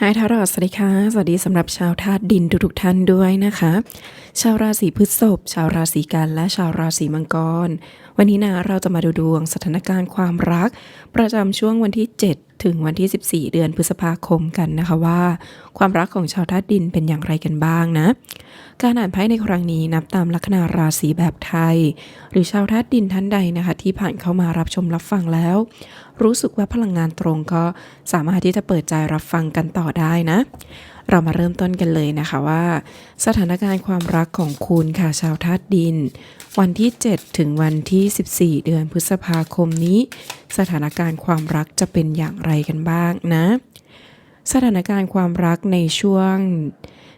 ฮายทารอดสวัสดีค่ะ สวัสดีสำหรับชาวธาตุดินทุกๆท่านด้วยนะคะ ชาวราศีพฤษภ ชาวราศีกันและชาวราศีมังกร วันนี้นะเราจะมาดูดวงสถานการณ์ความรัก ประจำช่วงวันที่ 7 ถึงวันที่ 14 เดือนพฤษภาคมกันนะคะว่า ความรักของชาวธาตุดินเป็นอย่างไรกันบ้างนะ การอ่านไพ่ในครั้งนี้นับตามลัคนาราศีแบบไทย หรือชาวธาตุดินท่านใดนะคะ ที่ผ่านเข้ามารับชมรับฟังแล้ว รู้สึกว่าพลังงานตรงก็สามารถที่จะเปิดใจรับฟังกันต่อได้นะ เรามาเริ่มต้นกันเลยนะคะว่า สถานการณ์ความรักของคุณค่ะชาวธาตุดิน วันที่ 7 ถึงวันที่ 14 เดือนพฤษภาคมนี้ สถานการณ์ความรักจะเป็นอย่างไรกันบ้างนะ สถานการณ์ความรักในช่วง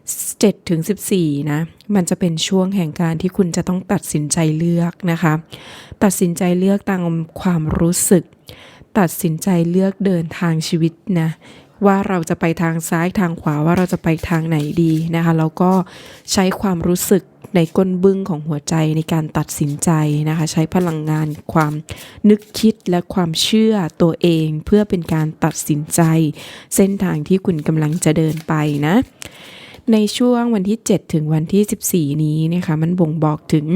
7ถึง14 นะ มันจะเป็นช่วงแห่งการที่คุณจะต้องตัดสินใจเลือกนะคะ ตัดสินใจเลือกตามความรู้สึก ตัดสินใจเลือกเดินทางชีวิตนะ ว่าเราจะไปทางซ้ายทางขวาว่าเราจะไปทางไหนดีนะคะ แล้วก็ใช้ความรู้สึกในก้นบึ้งของหัวใจในการตัดสินใจนะคะ ใช้พลังงานความนึกคิดและความเชื่อตัวเองเพื่อเป็นการตัดสินใจ เส้นทางที่คุณกำลังจะเดินไปนะ ในช่วงวันที่ 7 ถึงวันที่ 14 นี้นะคะมันบ่งบอกถึง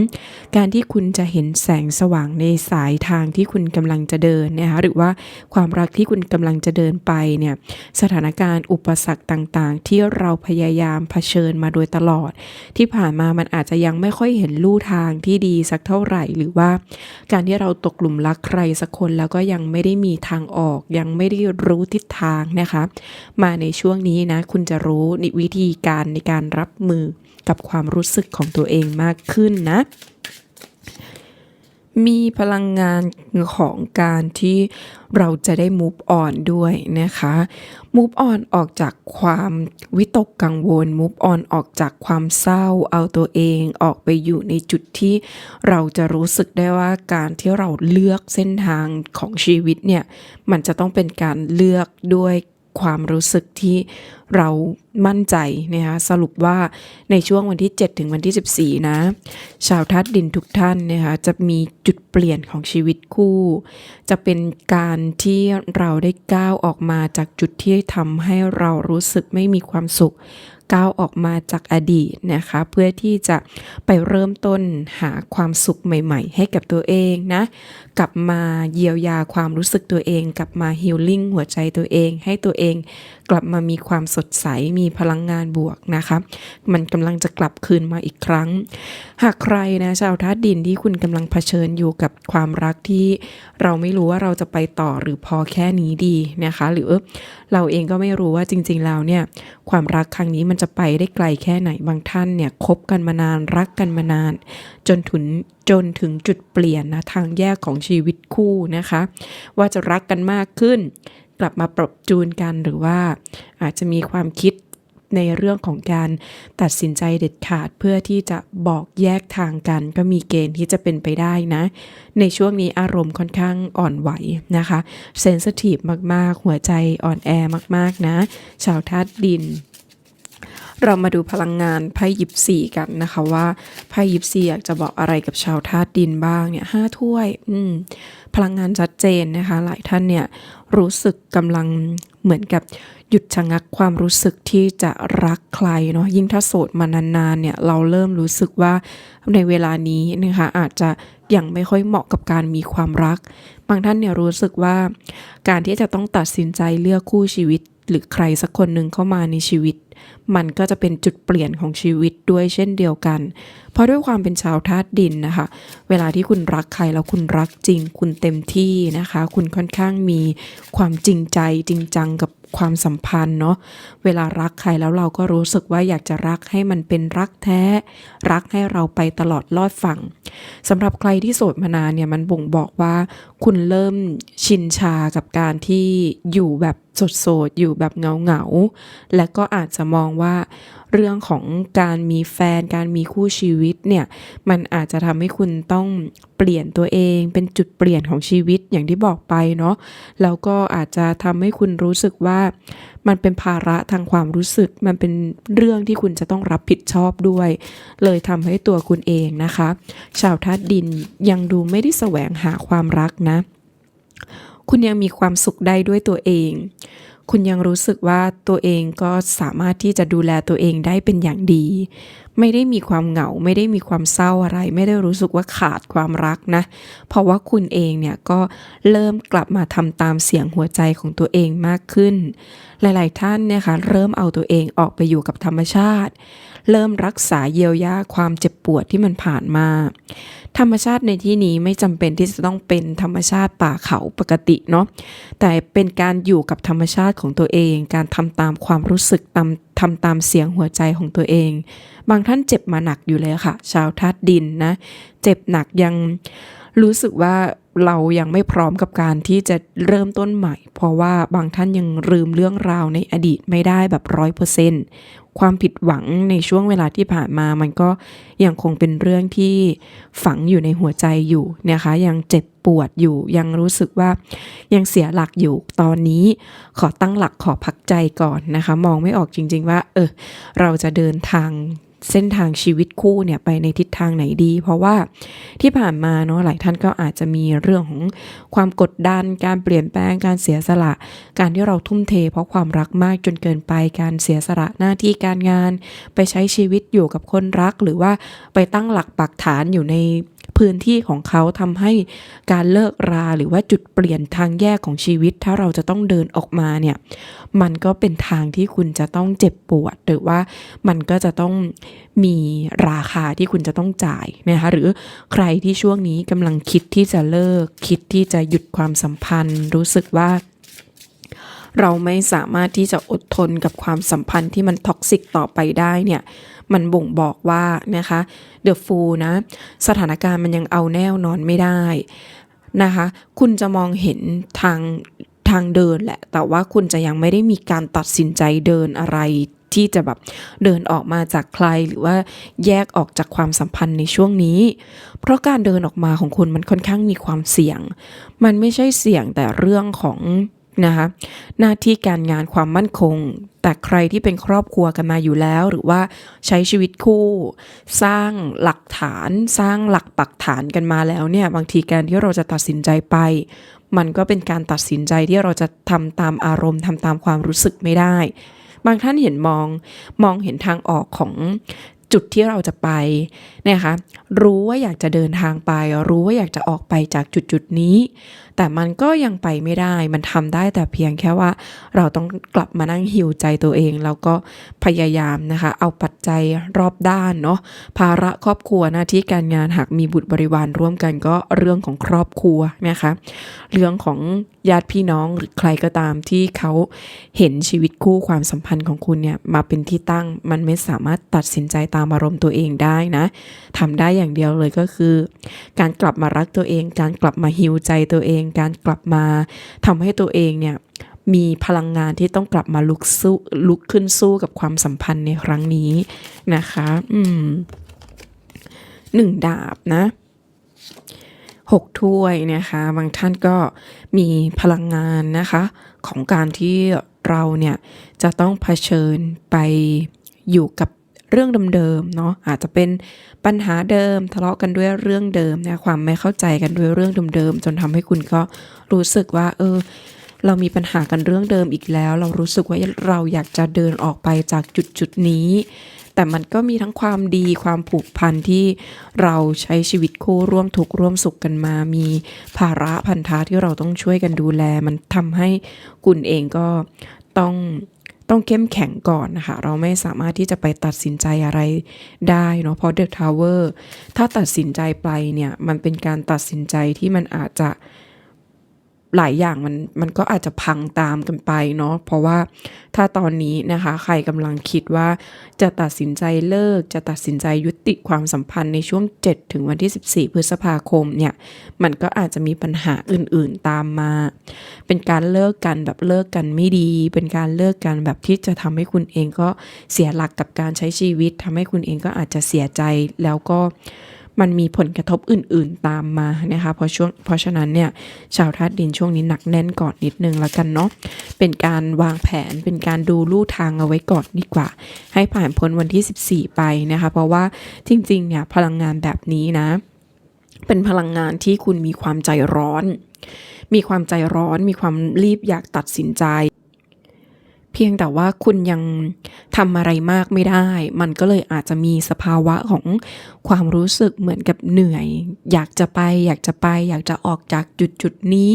การที่คุณจะเห็นแสงสว่างในสายทางที่คุณกำลังจะเดินนะคะหรือว่าความรักที่คุณกำลังจะเดินไปเนี่ยสถานการณ์อุปสรรคต่างๆ ที่เราพยายามเผชิญมาโดยตลอด ที่ผ่านมามันอาจจะยังไม่ค่อยเห็นลู่ทางที่ดีสักเท่าไหร่ หรือว่าการที่เราตกหลุมรักใครสักคนแล้วก็ยังไม่ได้มีทางออก ยังไม่ได้รู้ทิศทางนะคะ มาในช่วงนี้นะคุณจะรู้วิธีการในการรับมือกับความรู้สึกของตัวเองมากขึ้นนะ มีพลังงานของการที่เราจะได้ move on ด้วยนะคะ move on ออกจากความวิตกกังวล move on ออกจากความเศร้า เอาตัวเองออกไปอยู่ในจุดที่เราจะรู้สึกได้ว่าการที่เราเลือกเส้นทางของชีวิตเนี่ย มันจะต้องเป็นการเลือกด้วย ความรู้สึกที่เรามั่นใจนะคะสรุปว่าในช่วงวันที่ 7 ถึงวันที่ 14 นะ ชาวทัดดินทุกท่านนะคะจะมีจุดเปลี่ยนของชีวิตคู่ จะเป็นการที่เราได้ก้าวออกมาจากจุดที่ทำให้เรารู้สึกไม่มีความสุข ก้าวออกมาจากอดีตนะคะ เพื่อที่จะไปเริ่มต้นหาความสุขใหม่ๆ ให้กับตัวเองนะ กลับมาเยียวยาความรู้สึกตัวเอง กลับมาฮิลลิ่งหัวใจตัวเอง ให้ตัวเอง กลับมามีความสดใสมีพลังงานบวกนะคะ มันกำลังจะกลับคืนมาอีกครั้ง หากใครนะชาวธาตุดินที่คุณกำลังเผชิญอยู่กับความรักที่เราไม่รู้ว่าเราจะไปต่อหรือพอแค่นี้ดีนะคะ หรือเราเองก็ไม่รู้ว่าจริง ๆ แล้วเนี่ยความรักครั้งนี้มันจะไปได้ไกลแค่ไหนบางท่านเนี่ยคบกันมานานรักกันมานาน จนถึงจนถึงจุดเปลี่ยนนะทางแยกของชีวิตคู่นะคะ ว่าจะรักกันมากขึ้น กลับมาปรับจูนกันหรือว่าอาจจะมีความคิดในเรื่องของการตัดสินใจเด็ดขาดเพื่อที่จะบอกแยกทางกัน ก็มีเกณฑ์ที่จะเป็นไปได้นะ ในช่วงนี้อารมณ์ค่อนข้างอ่อนไหวนะคะเซนสทีฟมากๆ หัวใจอ่อนแอมากๆนะ ชาวธาตุดิน เรามาดูพลังงานไพ่ยิปซีกันนะคะว่าไพ่ยิปซีอยากจะบอกอะไรกับชาวธาตุดินบ้างเนี่ยห้าถ้วยอืมพลังงานชัดเจนนะคะ หลายท่านเนี่ยรู้สึกกำลังเหมือนกับหยุดชะงักความรู้สึกที่จะรักใครเนาะยิ่งถ้าโสดมานานๆเนี่ยเราเริ่มรู้สึกว่าในเวลานี้นะคะอาจจะยังไม่ค่อยเหมาะกับการมีความรัก บางท่านเนี่ยรู้สึกว่าการที่จะต้องตัดสินใจเลือกคู่ชีวิต หรือใครสักคนหนึ่งเข้ามาในชีวิต มันก็จะเป็นจุดเปลี่ยนของชีวิตด้วยเช่นเดียวกัน เพราะด้วยความเป็นชาวธาตุดินนะคะ เวลาที่คุณรักใครแล้วคุณรักจริง คุณเต็มที่นะคะ คุณค่อนข้างมีความจริงใจจริงจังกับ ความสัมพันธ์เนาะเวลารักใครแล้วเราก็รู้สึกว่าอยากจะรักให้มันเป็นรักแท้ รักให้เราไปตลอดลอดฝั่งสำหรับใครที่โสดมานานเนี่ยมันบ่งบอกว่า คุณเริ่มชินชากับการที่อยู่แบบโสดๆอยู่แบบเงาๆและก็อาจจะมองว่า เรื่องของการมีแฟนการมีคู่ชีวิตเนี่ยมันอาจจะทำให้คุณต้องเปลี่ยนตัวเองเป็นจุดเปลี่ยนของชีวิตอย่างที่บอกไปเนาะแล้วก็อาจจะทำให้คุณรู้สึกว่ามันเป็นภาระทางความรู้สึก มันเป็นเรื่องที่คุณจะต้องรับผิดชอบด้วย เลยทำให้ตัวคุณเองนะคะ ชาวธาตุดินยังดูไม่ได้แสวงหาความรักนะ คุณยังมีความสุขได้ด้วยตัวเอง คุณยังรู้สึกว่าตัวเองก็สามารถที่จะดูแลตัวเองได้เป็นอย่างดี ไม่ได้มีความเหงา ไม่ได้มีความเศร้าอะไร ไม่ได้รู้สึกว่าขาดความรักนะ เพราะว่าคุณเองเนี่ยก็เริ่มกลับมาทำตามเสียงหัวใจของตัวเองมากขึ้น หลาย ๆ ท่านเนี่ยค่ะเริ่มเอาตัวเองออกไปอยู่กับธรรมชาติ เริ่มรักษาเยียวยาความเจ็บปวดที่มันผ่านมา ธรรมชาติในที่นี้ไม่จำเป็นที่จะต้องเป็นธรรมชาติป่าเขาปกติเนาะแต่เป็นการอยู่กับธรรมชาติของตัวเอง การทำตามความรู้สึกตามทำตามเสียงหัวใจของตัวเอง บางท่านเจ็บมาหนักอยู่เลยค่ะ ชาวธาตุดินนะ เจ็บหนักยังรู้สึกว่าเรายังไม่พร้อมกับการที่จะเริ่มต้นใหม่ เพราะว่าบางท่านยังลืมเรื่องราวในอดีตไม่ได้แบบร้อยเปอร์เซนต์ความผิดหวังในช่วงเวลาที่ผ่านมา มันก็ยังคงเป็นเรื่องที่ฝังอยู่ในหัวใจอยู่นะคะ ยังเจ็บปวดอยู่ ยังรู้สึกว่ายังเสียหลักอยู่ ตอนนี้ขอตั้งหลักขอพักใจก่อนนะคะ มองไม่ออกจริง ๆ ว่า เออ เราจะเดินทาง เส้นทางชีวิตคู่เนี่ยไปในทิศทางไหนดี เพราะว่าที่ผ่านมาเนาะหลายท่านก็อาจจะมีเรื่องของความกดดัน การเปลี่ยนแปลงการเสียสละ การที่เราทุ่มเท เพราะความรักมากจนเกินไปการเสียสละหน้าที่การงาน ไปใช้ชีวิตอยู่กับคนรักหรือว่าไปตั้งหลักปักฐานอยู่ใน พื้นที่ของเขาทำให้การเลิกราหรือว่าจุดเปลี่ยนทางแยกของชีวิต ถ้าเราจะต้องเดินออกมาเนี่ยมันก็เป็นทางที่คุณจะต้องเจ็บปวด หรือว่ามันก็จะต้องมีราคาที่คุณจะต้องจ่ายนะคะหรือใครที่ช่วงนี้กำลังคิดที่จะเลิก คิดที่จะหยุดความสัมพันธ์ รู้สึกว่าเราไม่สามารถที่จะอดทนกับความสัมพันธ์ที่มันท็อกซิกต่อไปได้เนี่ย มันบ่งบอกว่านะคะเดอะฟูนะสถานการณ์มันยังเอาแน่นอนไม่ได้นะคะ คุณจะมองเห็นทางทางเดินแหละ แต่ว่าคุณจะยังไม่ได้มีการตัดสินใจเดินอะไรที่จะแบบเดินออกมาจากใครหรือว่าแยกออกจากความสัมพันธ์ในช่วงนี้ เพราะการเดินออกมาของคุณมันค่อนข้างมีความเสี่ยง มันไม่ใช่เสี่ยงแต่เรื่องของ นะคะหน้าที่การงานความมั่นคง แต่ใครที่เป็นครอบครัวกันมาอยู่แล้ว หรือว่าใช้ชีวิตคู่ สร้างหลักฐานสร้างหลักปักฐานกันมาแล้วเนี่ยบางทีการที่เราจะตัดสินใจไป มันก็เป็นการตัดสินใจที่เราจะทำตามอารมณ์ทำตามความรู้สึกไม่ได้ บางท่านเห็นมองมองเห็นทางออกของจุดที่เราจะไปนะคะรู้ว่าอยากจะเดินทางไป รู้ว่าอยากจะออกไปจากจุดจุดนี้ แต่มันก็ยังไปไม่ได้ มันทำได้แต่เพียงแค่ว่า เราต้องกลับมานั่งหิวใจตัวเอง แล้วก็พยายามนะคะ เอาปัจจัยรอบด้านเนาะภาระครอบครัวหน้าที่การงานหากมีบุตรบริวารร่วมกันก็เรื่องของครอบครัวนะคะเรื่องของญาติพี่น้องหรือใครก็ตามที่เขาเห็นชีวิตคู่ความสัมพันธ์ของคุณเนี่ยมาเป็นที่ตั้งมันไม่สามารถตัดสินใจตามอารมณ์ตัวเองได้นะทำได้อย่างเดียวเลยก็คือ การกลับมารักตัวเอง การกลับมาฮิวใจตัวเองการกลับมาทำให้ตัวเองเนี่ยมีพลังงานที่ต้องกลับมาลุกสู้ลุกขึ้นสู้กับความสัมพันธ์ในครั้งนี้นะคะ อืมหนึ่งดาบนะหกถ้วยนะคะ บางท่านก็มีพลังงานนะคะ ของการที่เราเนี่ยจะต้องเผชิญไปอยู่กับ เรื่องเดิมๆเนาะอาจจะเป็นปัญหาเดิม ทะเลาะกันด้วยเรื่องเดิมนะความไม่เข้าใจกันด้วยเรื่องเดิมๆจนทำให้คุณก็รู้สึกว่า เออ เรามีปัญหากันเรื่องเดิมอีกแล้ว เรารู้สึกว่าเราอยากจะเดินออกไปจากจุดจุดนี้ แต่มันก็มีทั้งความดีความผูกพันที่เราใช้ชีวิตคู่ร่วมทุกข์ร่วมสุขกันมา มีภาระพันธะที่เราต้องช่วยกันดูแล มันทำให้คุณเองก็ต้อง ต้องเข้มแข็งก่อนนะคะเราไม่สามารถที่จะไปตัดสินใจอะไรได้เนาะเพราะเด็กทาวเวอร์ถ้าตัดสินใจไปเนี่ยมันเป็นการตัดสินใจที่มันอาจจะ หลายอย่างมันมันก็อาจจะพังตามกันไปเนาะเพราะว่าถ้าตอนนี้นะคะ ใครกำลังคิดว่าจะตัดสินใจเลิก จะตัดสินใจยุติความสัมพันธ์ในช่วง 7 ถึงวันที่ 14 พฤษภาคมเนี่ยมันก็อาจจะมีปัญหาอื่นๆตามมา เป็นการเลิกกันแบบเลิกกันไม่ดี เป็นการเลิกกันแบบที่จะทำให้คุณเองก็เสียหลักกับการใช้ชีวิตทำให้คุณเองก็อาจจะเสียใจแล้วก็ มันมีผลกระทบอื่น ๆ ตามมานะคะเพราะช่วงเพราะฉะนั้นเนี่ยชาวธาตุดินช่วงนี้หนักแน่นก่อนนิดนึงแล้วกันเนาะเป็นการวางแผนเป็นการดูลู่ทางเอาไว้ก่อนดีกว่า ให้ผ่านพ้นวันที่ 14 ไปนะคะ เพราะว่าจริง ๆ เนี่ยพลังงานแบบนี้นะ เป็นพลังงานที่คุณมีความใจร้อน มีความใจร้อน มีความรีบอยากตัดสินใจ เพียงแต่ว่าคุณยังทำอะไรมากไม่ได้ มันก็เลยอาจจะมีสภาวะของความรู้สึกเหมือนกับเหนื่อย อยากจะไป อยากจะไป อยากจะออกจากจุดจุดนี้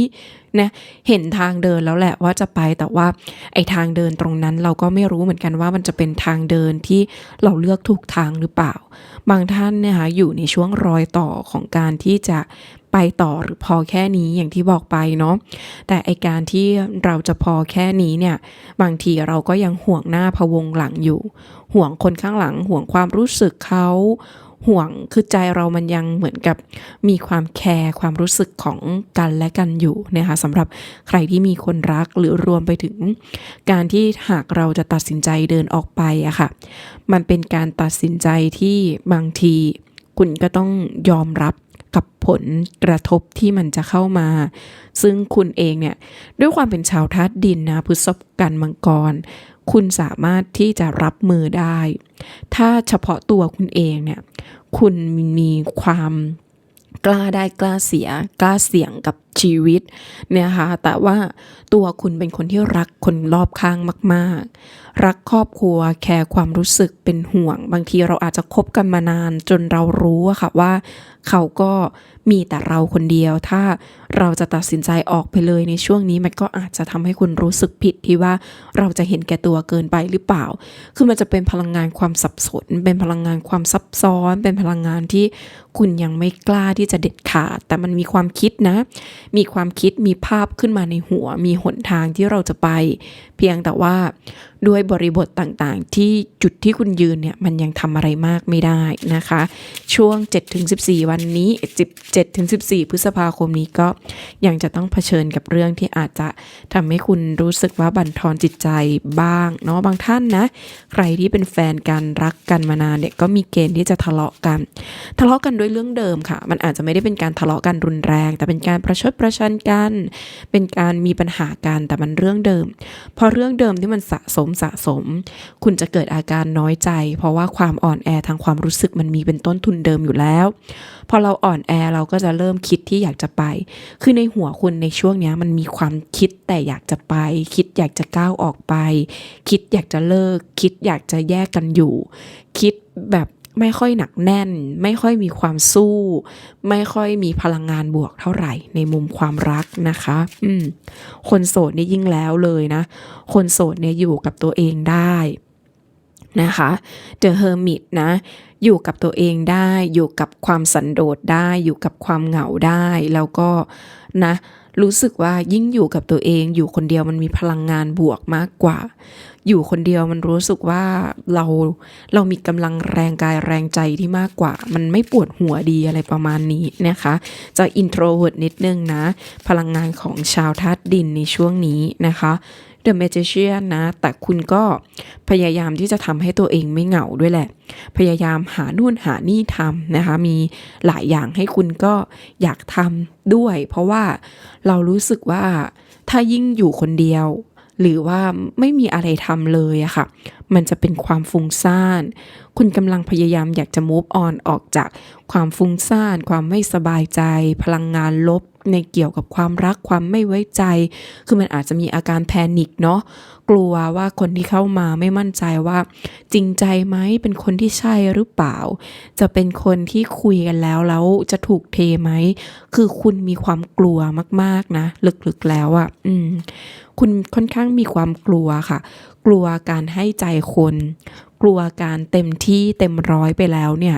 นะเห็นทางเดินแล้วแหละว่าจะไปแต่ว่าไอ้ทางเดินตรงนั้นเราก็ไม่รู้เหมือนกันว่ามันจะเป็นทางเดินที่เราเลือกถูกทางหรือเปล่า บางท่านเนี่ยค่ะอยู่ในช่วงรอยต่อของการที่จะไปต่อหรือพอแค่นี้อย่างที่บอกไปเนาะแต่ไอการที่เราจะพอแค่นี้เนี่ย บางทีเราก็ยังห่วงหน้าพะวงหลังอยู่ ห่วงคนข้างหลังห่วงความรู้สึกเขา ห่วงคือใจเรามันยังเหมือนกับมีความแคร์ความรู้สึกของกันและกันอยู่นะคะสำหรับใครที่มีคนรักหรือรวมไปถึง การที่หากเราจะตัดสินใจเดินออกไปอะค่ะ มันเป็นการตัดสินใจที่บางที คุณก็ต้องยอมรับกับผลกระทบที่มันจะเข้ามา ซึ่งคุณเองเนี่ย ด้วยความเป็นชาวธาตุดินนะพฤษภกันมังกร คุณสามารถที่จะรับมือได้ ถ้าเฉพาะตัวคุณเองเนี่ย คุณมีความกล้าได้กล้าเสีย กล้าเสี่ยงกับ ชีวิตเนี่ยค่ะแต่ว่าตัวคุณเป็นคนที่รักคนรอบข้างมาก ๆ รักครอบครัวแคร์ความรู้สึกเป็นห่วง บางทีเราอาจจะคบกันมานานจนเรารู้อะค่ะว่า เขาก็มีแต่เราคนเดียว ถ้าเราจะตัดสินใจออกไปเลยในช่วงนี้มันก็อาจจะทำให้คุณรู้สึกผิดที่ว่าเราจะเห็นแก่ตัวเกินไปหรือเปล่า คือมันจะเป็นพลังงานความสับสน เป็นพลังงานความซับซ้อน เป็นพลังงานที่คุณยังไม่กล้าที่จะเด็ดขาด แต่มันมีความคิดนะ มีความคิดมีภาพขึ้นมาในหัว มีหนทางที่เราจะไป เพียงแต่ว่าด้วยบริบทต่างๆ ที่จุดที่คุณยืนเนี่ยมันยังทำอะไรมากไม่ได้นะคะ ช่วง 7-14 วันนี้7-14 พฤษภาคมนี้ก็ยังจะต้องเผชิญกับเรื่องที่อาจจะทำให้คุณรู้สึกว่าบั่นทอนจิตใจบ้างเนาะบางท่านนะใครที่เป็นแฟนกันรักกันมานานเนี่ยก็มีเกณฑ์ที่จะทะเลาะกัน ทะเลาะกันด้วยเรื่องเดิมค่ะ มันอาจจะไม่ได้เป็นการทะเลาะกันรุนแรง แต่เป็นการประชดประชันกัน เป็นการมีปัญหากันแต่มันเรื่องเดิม พอเรื่องเดิมที่มันสะสมสะสม คุณจะเกิดอาการน้อยใจ เพราะว่าความอ่อนแอทางความรู้สึกมันมีเป็นต้นทุนเดิมอยู่แล้ว พอเราอ่อนแอเราก็จะเริ่มคิดที่อยากจะไป คือในหัวคุณในช่วงนี้มันมีความคิดแต่อยากจะไป คิดอยากจะก้าวออกไป คิดอยากจะเลิก คิดอยากจะแยกกันอยู่ คิดแบบ ไม่ค่อยหนักแน่น ไม่ค่อยมีความสู้ ไม่ค่อยมีพลังงานบวกเท่าไหร่ ในมุมความรักนะคะ อืม คนโสดนี่ยิ่งแล้วเลยนะ คนโสดเนี่ยอยู่กับตัวเองได้นะคะ The Hermit นะอยู่กับตัวเองได้อยู่กับความสันโดษได้อยู่กับความเหงาได้ แล้วก็นะรู้สึกว่ายิ่งอยู่กับตัวเองอยู่คนเดียวมันมีพลังงานบวกมากกว่า อยู่คนเดียวมันรู้สึกว่าเราเรามีกำลังแรงกายแรงใจที่มากกว่า มันไม่ปวดหัวดีอะไรประมาณนี้นะคะ จะ introvert นิดนึงนะ พลังงานของชาวธาตุดินในช่วงนี้นะคะ The Magician นะ แต่คุณก็พยายามที่จะทำให้ตัวเองไม่เหงาด้วยแหละ พยายามหานู่นหานี่ทำนะคะ มีหลายอย่างให้คุณก็อยากทำด้วย เพราะว่าเรารู้สึกว่าถ้ายิ่งอยู่คนเดียว หรือว่าไม่มีอะไรทำเลยอะค่ะ มันจะเป็นความฟุ้งซ่าน คุณกำลังพยายามอยากจะ move on ออกจากความฟุ้งซ่าน ความไม่สบายใจ พลังงานลบ ในเกี่ยวกับความรักความไม่ไว้ใจ คือมันอาจจะมีอาการแพนิคเนาะกลัวว่าคนที่เข้ามาไม่มั่นใจว่า จริงใจไหมเป็นคนที่ใช่หรือเปล่า จะเป็นคนที่คุยกันแล้วแล้วจะถูกเทไหมคือคุณมีความกลัวมากๆนะลึกๆแล้วอะ่ะอืมคุณค่อนข้างมีความกลัวค่ะ กลัวการให้ใจคน กลัวการเต็มที่เต็มร้อยไปแล้วเนี่ย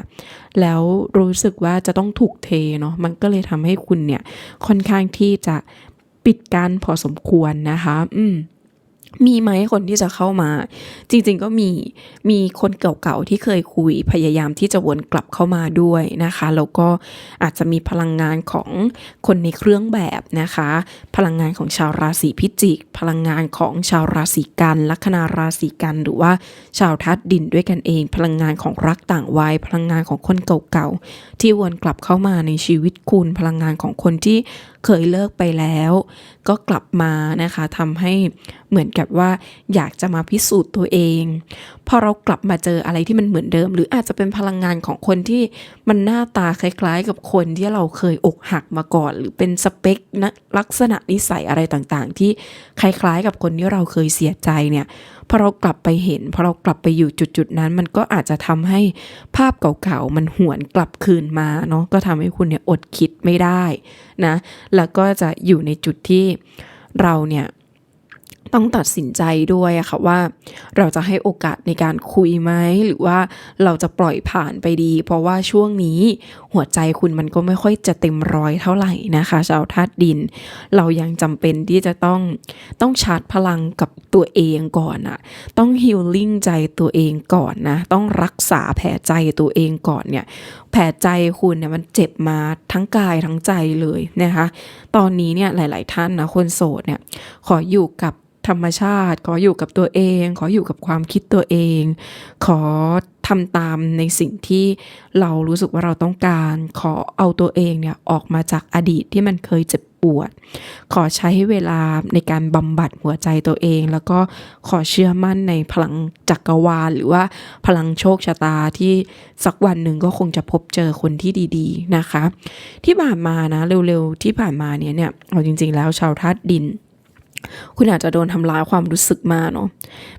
แล้วรู้สึกว่าจะต้องถูกเทเนาะมันก็เลยทำให้คุณเนี่ยค่อนข้างที่จะปิดกั้นพอสมควรนะคะ อืม มีไหมคนที่จะเข้ามา จริงๆก็มีมีคนเก่าๆที่เคยคุยพยายามที่จะวนกลับเข้ามาด้วยนะคะแล้วก็อาจจะมีพลังงานของคนในเครื่องแบบนะคะ พลังงานของชาวราศีพิจิก พลังงานของชาวราศีกันลัคนาราศีกันหรือว่าชาวทัดดินด้วยกันเอง พลังงานของรักต่างวัยพลังงานของคนเก่าๆที่วนกลับเข้ามาในชีวิตคุณ พลังงานของคนที่เคยเลิกไปแล้ว ก็กลับมานะคะทำให้เหมือนกับว่าอยากจะมาพิสูจน์ตัวเอง พอเรากลับมาเจออะไรที่มันเหมือนเดิม หรืออาจจะเป็นพลังงานของคนที่มันหน้าตาคล้ายๆ กับคนที่เราเคยอกหักมาก่อน หรือเป็นสเปคนะลักษณะนิสัยอะไรต่างๆ ที่คล้ายๆ กับคนที่เราเคยเสียใจเนี่ย พอเรากลับไปเห็นพอเรากลับไปอยู่จุดๆนั้น มันก็อาจจะทำให้ภาพเก่าๆมันหวนกลับคืนมาเนาะก็ทำให้คุณเนี่ยอดคิดไม่ได้นะแล้วก็จะอยู่ในจุดที่เราเนี่ย ต้องตัดสินใจด้วยอะค่ะว่าเราจะให้โอกาสในการคุยไหมหรือว่าเราจะปล่อยผ่านไปดี เพราะว่าช่วงนี้หัวใจคุณมันก็ไม่ค่อยจะเต็มร้อยเท่าไหร่นะคะ ชาวธาตุดิน เรายังจำเป็นที่จะต้องต้องชาร์จพลังกับตัวเองก่อนอะต้องฮิลลิ่งใจตัวเองก่อนนะ ต้องรักษาแผลใจตัวเองก่อนเนี่ย ผลใจคุณเนี่ยมันเจ็บมาทั้งกายทั้งใจเลยนะคะ ตอนนี้เนี่ยหลาย ๆ ท่านนะคนโสดเนี่ยขออยู่กับธรรมชาติ ขออยู่กับตัวเอง ขออยู่กับความคิดตัวเอง ขอทำตามในสิ่งที่เรารู้สึกว่าเราต้องการ ขอเอาตัวเองเนี่ยออกมาจากอดีตที่มันเคยเจ็บ วด ขอใช้เวลาในการบำบัดหัวใจตัวเอง แล้วก็ขอเชื่อมั่นในพลังจักรวาล หรือว่าพลังโชคชะตาที่สักวันหนึ่งก็คงจะพบเจอคนที่ดีๆนะคะ ที่ผ่านมานะเร็วๆที่ผ่านมาเนี่ยเนี่ยเอาจริง ๆ แล้วชาวธาตุดินคุณอาจจะโดนทำร้ายความรู้สึกมาเนาะ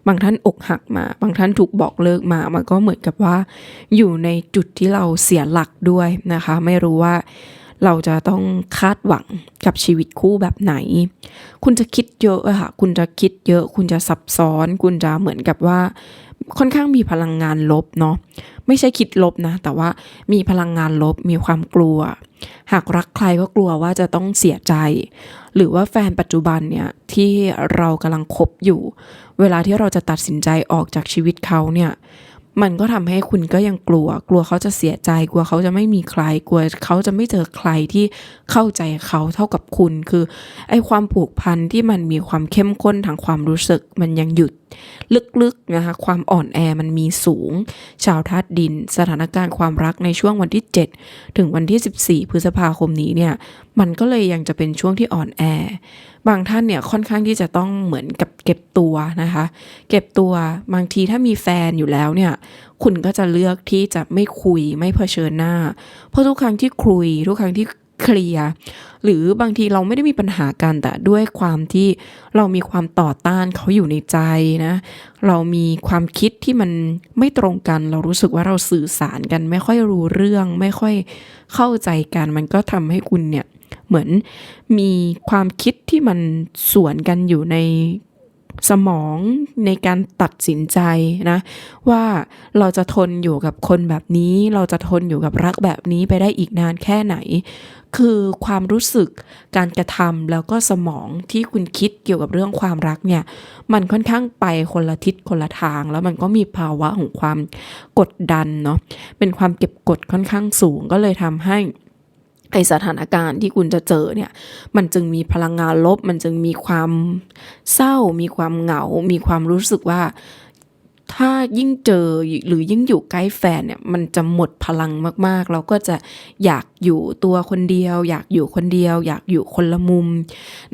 บางท่านอกหักมา บางท่านถูกบอกเลิกมา มันก็เหมือนกับว่า อยู่ในจุดที่เราเสียหลักด้วยนะคะ ไม่รู้ว่า เราจะต้องคาดหวังกับชีวิตคู่แบบไหน คุณจะคิดเยอะอะค่ะ คุณจะคิดเยอะ คุณจะซับซ้อน คุณจะเหมือนกับว่าค่อนข้างมีพลังงานลบเนาะไม่ใช่คิดลบนะ แต่ว่ามีพลังงานลบมีความกลัว หากรักใครก็กลัวว่าจะต้องเสียใจ หรือว่าแฟนปัจจุบันเนี่ยที่เรากำลังคบอยู่ เวลาที่เราจะตัดสินใจออกจากชีวิตเขาเนี่ย มันก็ทำให้คุณก็ยังกลัว กลัวเขาจะเสียใจ กลัวเขาจะไม่มีใคร กลัวเขาจะไม่เจอใครที่เข้าใจเขาเท่ากับคุณ คือไอ้ความผูกพันที่มันมีความเข้มข้นทางความรู้สึก มันยังหยุด ลึกๆนะคะความอ่อนแอมันมีสูง ชาวธาตุดิน สถานการณ์ความรักในช่วงวันที่ 7 ถึงวันที่ 14 พฤษภาคมนี้เนี่ยมันก็เลยยังจะเป็นช่วงที่อ่อนแอ บางท่านเนี่ยค่อนข้างที่จะต้องเหมือนกับเก็บตัวนะคะ เก็บตัวบางทีถ้ามีแฟนอยู่แล้วเนี่ยคุณก็จะเลือกที่จะไม่คุยไม่เผชิญหน้า เพราะทุกครั้งที่คุยทุกครั้งที่ เคลียร์หรือบางทีเราไม่ได้มีปัญหากันแต่ด้วยความที่เรามีความต่อต้านเขาอยู่ในใจนะ เรามีความคิดที่มันไม่ตรงกัน เรารู้สึกว่าเราสื่อสารกัน ไม่ค่อยรู้เรื่อง ไม่ค่อยเข้าใจกัน มันก็ทำให้คุณเนี่ยเหมือนมีความคิดที่มันสวนกันอยู่ใน สมองในการตัดสินใจนะว่าเราจะทนอยู่กับคนแบบนี้ เราจะทนอยู่กับรักแบบนี้ไปได้อีกนานแค่ไหน คือความรู้สึกการกระทำแล้วก็สมองที่คุณคิดเกี่ยวกับเรื่องความรักเนี่ยมันค่อนข้างไปคนละทิศคนละทาง แล้วมันก็มีภาวะของความกดดันเนาะเป็นความเก็บกดค่อนข้างสูงก็เลยทำให้ ไอสถานการณ์ที่คุณจะเจอเนี่ย มันจึงมีพลังงานลบ มันจึงมีความเศร้า มีความเหงา มีความรู้สึกว่า ถ้ายิ่งเจอหรือยิ่งอยู่ใกล้แฟนเนี่ยมันจะหมดพลังมากๆ เราก็จะอยากอยู่ตัวคนเดียว อยากอยู่คนเดียว อยากอยู่คนละมุม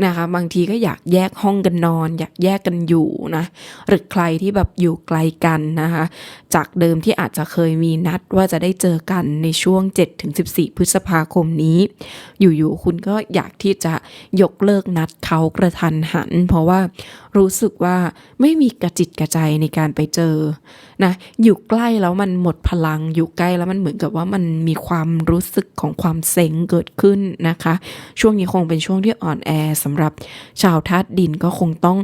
นะคะ บางทีก็อยากแยกห้องกันนอน อยากแยกกันอยู่นะหรือใครที่แบบอยู่ไกลกันนะคะ จากเดิมที่อาจจะเคยมีนัดว่าจะได้เจอกันในช่วง 7-14 พฤษภาคมนี้ อยู่ๆคุณก็อยากที่จะยกเลิกนัดเขากระทันหัน เพราะว่ารู้สึกว่าไม่มีกระจิตกระใจในการไปเจอนะอยู่ใกล้แล้วมันหมดพลัง อยู่ใกล้แล้วมันเหมือนกับว่ามันมีความรู้สึกของความเซ็งเกิดขึ้นนะคะ ช่วงนี้คงเป็นช่วงที่อ่อนแอสำหรับชาวธาตุดินก็คงต้อง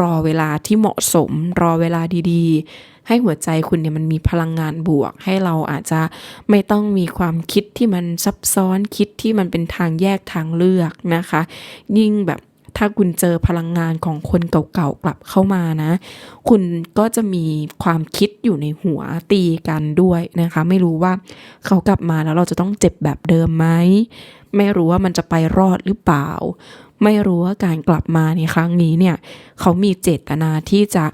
รอเวลาที่เหมาะสม รอเวลาดีๆ ให้หัวใจคุณเนี่ยมันมีพลังงานบวก ให้เราอาจจะไม่ต้องมีความคิดที่มันซับซ้อนคิดที่มันเป็นทางแยกทางเลือกนะคะ ยิ่งแบบ ถ้าคุณเจอพลังงานของคนเก่าๆกลับเข้ามานะ คุณก็จะมีความคิดอยู่ในหัวตีกันด้วยนะคะ ไม่รู้ว่าเขากลับมาแล้วเราจะต้องเจ็บแบบเดิมไหมไม่รู้ว่ามันจะไปรอดหรือเปล่า ไม่รู้ว่าการกลับมาในครั้งนี้เนี่ย เขามีเจตนาที่จะ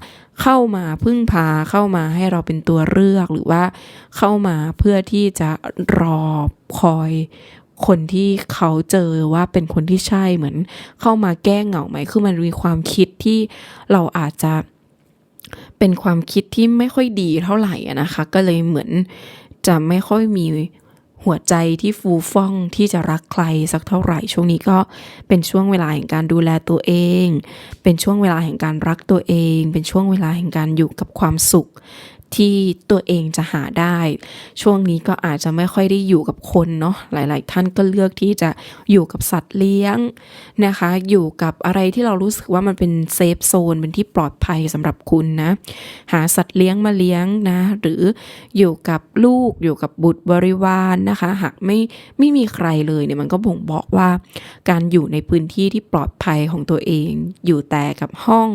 เข้ามาพึ่งพาเข้ามาให้เราเป็นตัวเลือกหรือว่าเข้ามาเพื่อที่จะรอคอย คนที่เขาเจอว่าเป็นคนที่ใช่เหมือนเข้ามาแก้เหงาไหม คือมันมีความคิดที่เราอาจจะเป็นความคิดที่ไม่ค่อยดีเท่าไหร่นะคะ ก็เลยเหมือนจะไม่ค่อยมีหัวใจที่ฟูฟ่องที่จะรักใครสักเท่าไหร่ ช่วงนี้ก็เป็นช่วงเวลาแห่งการดูแลตัวเอง เป็นช่วงเวลาแห่งการรักตัวเอง เป็นช่วงเวลาแห่งการอยู่กับความสุข ที่ตัวเองจะหาได้ ช่วงนี้ก็อาจจะไม่ค่อยได้อยู่กับคนเนาะหลาย ๆ ท่านก็เลือกที่จะอยู่กับสัตว์เลี้ยงนะคะ อยู่กับอะไรที่เรารู้สึกว่ามันเป็นเซฟโซนเป็นที่ปลอดภัยสำหรับคุณนะ หาสัตว์เลี้ยงมาเลี้ยงนะ หรืออยู่กับลูกอยู่กับบุตรบริวารนนะคะ หากไม่ไม่มีใครเลยเนี่ยมันก็บ่งบอกว่า การอยู่ในพื้นที่ที่ปลอดภัยของตัวเอง อยู่แต่กับห้อง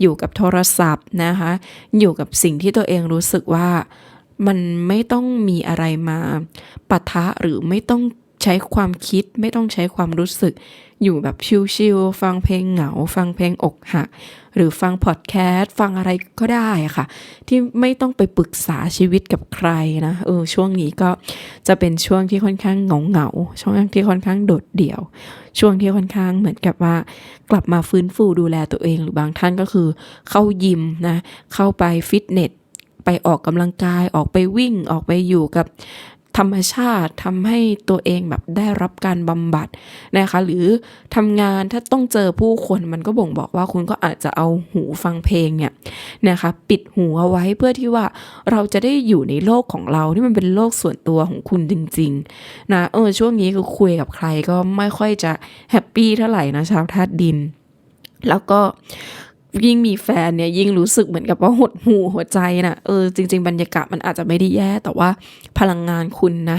อยู่กับโทรศัพท์นะคะ อยู่กับสิ่งที่ตัวเองรู้สึกว่ามันไม่ต้องมีอะไรมาปะทะหรือไม่ต้องใช้ความคิดไม่ต้องใช้ความรู้สึก อยู่แบบชิลๆฟังเพลงเหงา ฟังเพลงอกหัก หรือฟังพอดแคสต์ฟังอะไรก็ได้ค่ะ ที่ไม่ต้องไปปรึกษาชีวิตกับใครนะเออช่วงนี้ก็จะเป็นช่วงที่ค่อนข้างเหงาเหงาช่วงที่ค่อนข้างโดดเดี่ยว ช่วงที่ค่อนข้างเหมือนกับว่า กลับมาฟื้นฟูดูแลตัวเองหรือบางท่านก็คือ เข้ายิมนะเข้าไปฟิตเนส ไปออกกำลังกายออกไปวิ่งออกไปอยู่กับธรรมชาติทำให้ตัวเองแบบได้รับการบำบัดนะคะ หรือทำงานถ้าต้องเจอผู้คนมันก็บ่งบอกว่าคุณก็อาจจะเอาหูฟังเพลงเนี่ยนะคะ ปิดหูเอาไว้เพื่อที่ว่าเราจะได้อยู่ในโลกของเราที่มันเป็นโลกส่วนตัวของคุณจริงๆนะเออช่วงนี้คือคุยกับใครก็ไม่ค่อยจะแฮปปี้เท่าไหร่นะชาวธาตุดิน แล้วก็ ยิ่งมีแฟนเนี่ยยิ่งรู้สึกเหมือนกับว่าหดหูหัวใจนะเออจริง ๆ บรรยากาศมันอาจจะไม่ได้แย่ แต่ว่าพลังงานคุณนะ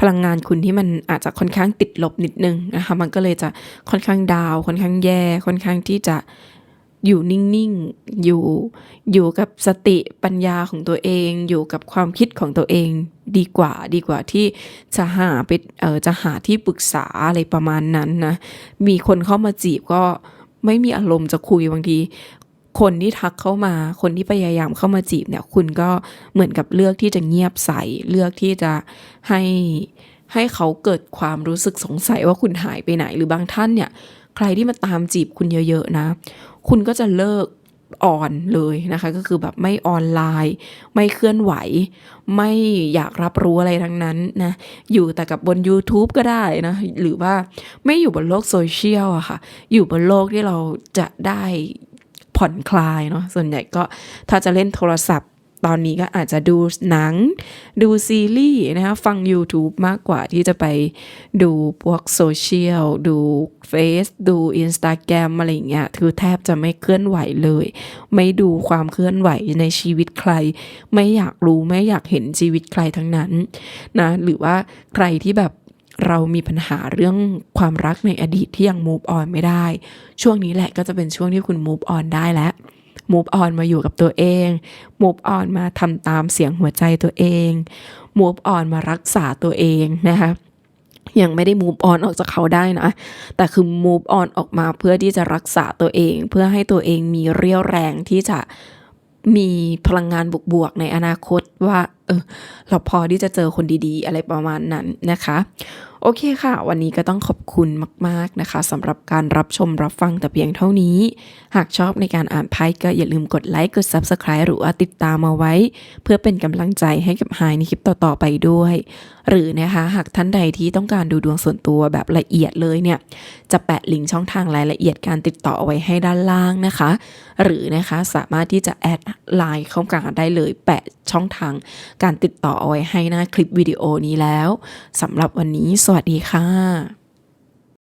พลังงานคุณที่มันอาจจะค่อนข้างติดลบนิดนึงนะคะมันก็เลยจะค่อนข้างดาว ค่อนข้างแย่ ค่อนข้างที่จะอยู่นิ่งๆ อยู่อยู่กับสติปัญญาของตัวเอง อยู่กับความคิดของตัวเองดีกว่าดีกว่าที่จะหาไปเออจะหาที่ปรึกษาอะไรประมาณนั้นนะ มีคนเข้ามาจีบก็ ไม่มีอารมณ์จะคุยบางที คนที่ทักเข้ามา คนที่พยายามเข้ามาจีบเนี่ย คุณก็เหมือนกับเลือกที่จะเงียบใส่เลือกที่จะให้ให้เขาเกิดความรู้สึกสงสัยว่าคุณหายไปไหนหรือบางท่านเนี่ย ใครที่มาตามจีบคุณเยอะ ๆ นะ คุณก็จะเลิก อ่อนเลยนะคะ ก็คือแบบไม่ออนไลน์ ไม่เคลื่อนไหว ไม่อยากรับรู้อะไรทั้งนั้นนะ อยู่แต่กับบน YouTube ก็ได้นะ หรือว่าไม่อยู่บนโลกโซเชียลอะค่ะ อยู่บนโลกที่เราจะได้ผ่อนคลายเนาะส่วนใหญ่ก็ถ้าจะเล่นโทรศัพท์ ตอนนี้ก็อาจจะดูหนัง ดูซีรีส์นะคะฟัง YouTube มากกว่าที่จะไปดูพวกโซเชียลดูเฟซดู Instagram อะไรอย่างเงี้ยคือแทบจะไม่เคลื่อนไหวเลย ไม่ดูความเคลื่อนไหวในชีวิตใคร ไม่อยากรู้ไม่อยากเห็นชีวิตใครทั้งนั้นนะหรือว่าใครที่แบบเรามีปัญหาเรื่องความรักในอดีตที่ยัง move on ไม่ได้ ช่วงนี้แหละก็จะเป็นช่วงที่คุณ move on ได้แล้ว move on มาอยู่กับตัวเอง move on มาทำตามเสียงหัวใจตัวเอง move on มารักษาตัวเองนะคะยังไม่ได้ move on ออกจากเขาได้นะ แต่คือ move on ออกมาเพื่อที่จะรักษาตัวเอง เพื่อให้ตัวเองมีเรี่ยวแรงที่จะมีพลังงานบวกๆในอนาคตว่าเออเราพอที่จะเจอคนดีๆ อะไรประมาณนั้นนะคะ โอเคค่ะ วันนี้ก็ต้องขอบคุณมาก ๆนะคะสำหรับการรับชมรับฟังแต่เพียงเท่านี้ หากชอบในการอ่านไพ่ก็อย่าลืมกดไลค์กด Subscribe หรือว่าติดตามมาไว้ เพื่อเป็นกำลังใจให้กับไฮในคลิปต่อๆไปด้วย หรือนะคะ หากท่านใดที่ต้องการดูดวงส่วนตัวแบบละเอียดเลยเนี่ย จะแปะลิงก์ช่องทางรายละเอียดการติดต่อเอาไว้ให้ด้านล่างนะคะ หรือนะคะสามารถที่จะแอดไลน์เข้ามาได้เลย แปะช่องทาง การติดต่อเอาไว้ให้หน้าคลิปวิดีโอนี้แล้วสำหรับวันนี้ สวัสดีค่ะ